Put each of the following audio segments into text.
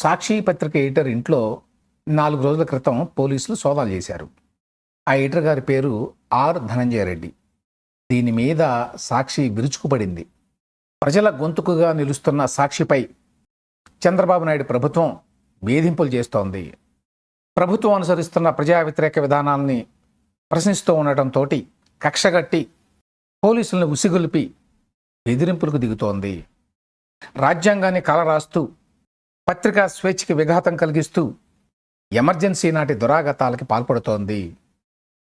సాక్షి పత్రిక ఎడిటర్ ఇంట్లో నాలుగు రోజుల క్రితం పోలీసులు సోదాలు చేశారు. ఆ ఎడిటర్ గారి పేరు ఆర్ ధనంజయ రెడ్డి. దీని మీద సాక్షి విరుచుకుపడింది. ప్రజల గొంతుకుగా నిలుస్తున్న సాక్షిపై చంద్రబాబు నాయుడు ప్రభుత్వం వేధింపులు చేస్తోంది. ప్రభుత్వం అనుసరిస్తున్న ప్రజా వ్యతిరేక విధానాల్ని ప్రశ్నిస్తూ ఉండటంతో కక్షగట్టి పోలీసులను ఉసిగొలిపి బెదిరింపులకు దిగుతోంది. రాజ్యాంగాన్ని కలరాస్తూ పత్రికా స్వేచ్ఛకి విఘాతం కలిగిస్తూ ఎమర్జెన్సీ నాటి దురాగతాలకి పాల్పడుతోంది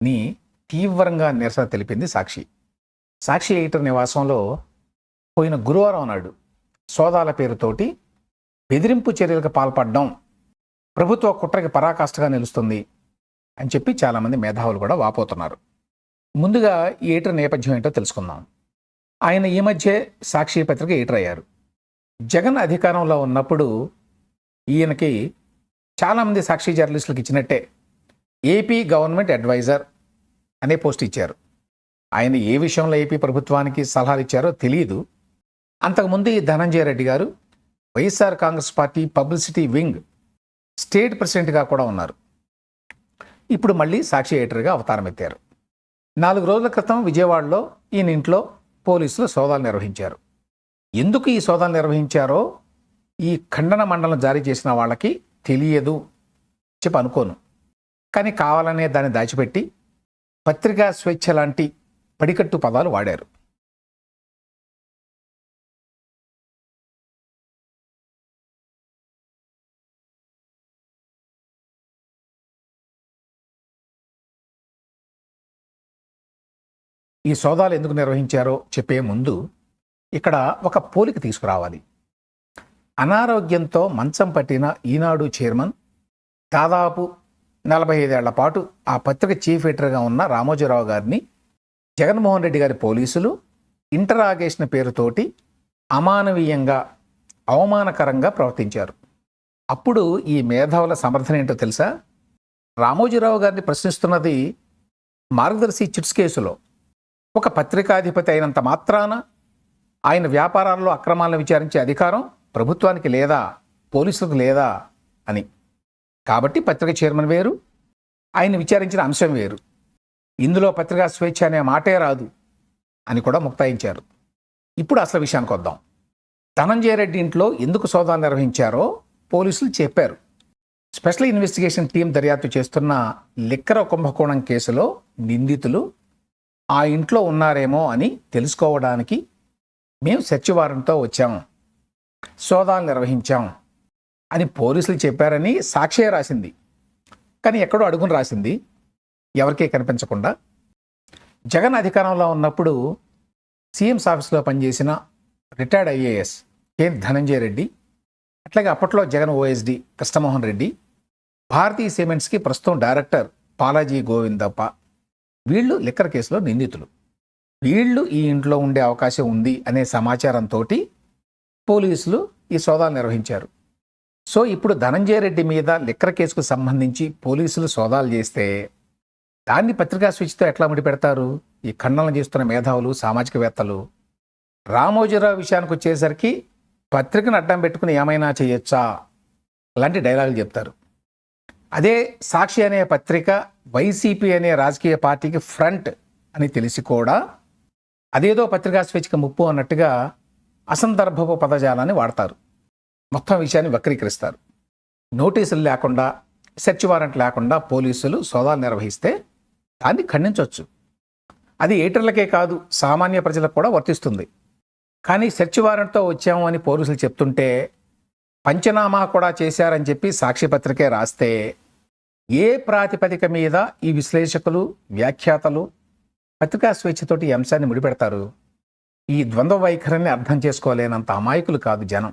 ని తీవ్రంగా నిరసన తెలిపింది సాక్షి. సాక్షి ఎయిటర్ నివాసంలో పోయిన గురువారం నాడు సోదాల పేరుతోటి బెదిరింపు చర్యలకు పాల్పడడం ప్రభుత్వ కుట్రకి పరాకాష్ఠగా నిలుస్తుంది అని చెప్పి చాలామంది మేధావులు కూడా వాపోతున్నారు. ముందుగా ఈ ఎడిటర్ నేపథ్యం ఏంటో తెలుసుకుందాం. ఆయన ఈ మధ్య సాక్షి పత్రిక ఏటర్ అయ్యారు. జగన్ అధికారంలో ఉన్నప్పుడు ఈయనకి చాలామంది సాక్షి జర్నలిస్టులకు ఇచ్చినట్టే ఏపీ గవర్నమెంట్ అడ్వైజర్ అనే పోస్ట్ ఇచ్చారు. ఆయన ఏ విషయంలో ఏపీ ప్రభుత్వానికి సలహాలు ఇచ్చారో తెలియదు అంతకుముందు ఈ Dhananjaya Reddy garu YSR Congress party publicity wing state ప్రెసిడెంట్గా కూడా ఉన్నారు. ఇప్పుడు మళ్ళీ సాక్షి ఎడిటర్గా అవతారం ఎత్తారు. నాలుగు రోజుల క్రితం విజయవాడలో ఈయన ఇంట్లో పోలీసులు సోదాలు నిర్వహించారు. ఎందుకు ఈ సోదాలు నిర్వహించారో ఈ ఖండన మండలం జారీ చేసిన వాళ్ళకి తెలియదు చెప్పి అనుకోను. కానీ కావాలనే దాన్ని దాచిపెట్టి పత్రికా స్వేచ్ఛ లాంటి పడికట్టు పదాలు వాడారు. ఈ సోదాలు ఎందుకు నిర్వహించారో చెప్పే ముందు ఇక్కడ ఒక పోలిక తీసుకురావాలి. అనారోగ్యంతో మంచం పట్టిన ఈనాడు చైర్మన్ దాదాపు నలభై ఐదేళ్ళ పాటు ఆ పత్రిక చీఫ్ ఎడిటర్గా ఉన్న రామోజీరావు గారిని జగన్మోహన్ రెడ్డి గారి పోలీసులు ఇంటరాగేషన్ పేరుతోటి అమానవీయంగా అవమానకరంగా ప్రవర్తించారు. అప్పుడు ఈ మేధావుల సమర్థన ఏంటో తెలుసా? రామోజీరావు గారిని ప్రశ్నిస్తున్నది మార్గదర్శి చిట్స్ కేసులో. ఒక పత్రికాధిపతి అయినంత మాత్రాన ఆయన వ్యాపారాల్లో అక్రమాలను విచారించే అధికారం ప్రభుత్వానికి లేదా పోలీసులకు లేదా అని. కాబట్టి పత్రిక చైర్మన్ వేరు ఆయన విచారించిన అంశం వేరు. ఇందులో పత్రికా స్వేచ్ఛ అనే మాటే రాదు అని కూడా ముక్తాయించారు. ఇప్పుడు అసలు విషయానికి వద్దాం. ధనంజయ రెడ్డి ఇంట్లో ఎందుకు సోదా నిర్వహించారో పోలీసులు చెప్పారు. స్పెషల్ ఇన్వెస్టిగేషన్ టీం దర్యాప్తు చేస్తున్న లిక్కర కుంభకోణం కేసులో నిందితులు ఆ ఇంట్లో ఉన్నారేమో అని తెలుసుకోవడానికి మేము సెర్చ్ వారెంట్తో సోదాలు నిర్వహించాం అని పోలీసులు చెప్పారని సాక్షే రాసింది. కానీ ఎక్కడో అడుగుని రాసింది. ఎవరికీ కనిపించకుండా. జగన్ అధికారంలో ఉన్నప్పుడు సీఎంస్ ఆఫీస్లో పనిచేసిన retired IAS K Dhananjaya Reddy అట్లాగే అప్పట్లో జగన్ ఓఎస్డి కృష్ణమోహన్ రెడ్డి భారతీయ సిమెంట్స్కి ప్రస్తుతం డైరెక్టర్ పాలాజీ గోవిందప్ప వీళ్ళు లిక్కర్ కేసులో నిందితులు. వీళ్ళు ఈ ఇంట్లో ఉండే అవకాశం ఉంది అనే సమాచారంతో పోలీసులు ఈ సోదాలు నిర్వహించారు. సో ఇప్పుడు ధనంజయ రెడ్డి మీద లిక్కర్ కేసుకు సంబంధించి పోలీసులు సోదాలు చేస్తే దాన్ని పత్రికా స్విచ్తో ఎట్లా ముడిపెడతారు ఈ ఖండనలు చేస్తున్న మేధావులు సామాజికవేత్తలు. రామోజీరావు విషయానికి వచ్చేసరికి పత్రికను అడ్డం పెట్టుకుని ఏమైనా చేయొచ్చా? లాంటి డైలాగులు చెప్తారు. అదే సాక్షి అనే పత్రిక వైసీపీ అనే రాజకీయ పార్టీకి ఫ్రంట్ అని తెలిసి కూడా అదేదో పత్రికా స్వేచ్ఛకి ముప్పు అన్నట్టుగా అసందర్భపు పదజాలాన్ని వాడతారు. మొత్తం విషయాన్ని వక్రీకరిస్తారు. నోటీసులు లేకుండా సెర్చ్ వారెంట్ లేకుండా పోలీసులు సోదాలు నిర్వహిస్తే దాన్ని ఖండించవచ్చు అది ఏటర్లకే కాదు సామాన్య ప్రజలకు కూడా వర్తిస్తుంది. కానీ సెర్చ్ వారెంట్తో వచ్చాము అని పోలీసులు చెప్తుంటే పంచనామా కూడా చేశారని చెప్పి సాక్షిపత్రికే రాస్తే ఏ ప్రాతిపదిక మీద ఈ విశ్లేషకులు వ్యాఖ్యాతలు పత్రికా స్వేచ్ఛతోటి ఈ అంశాన్ని ముడిపెడతారు? ఈ ద్వంద్వ వైఖరిని అర్థం చేసుకోలేనంత అమాయకులు కాదు జనం.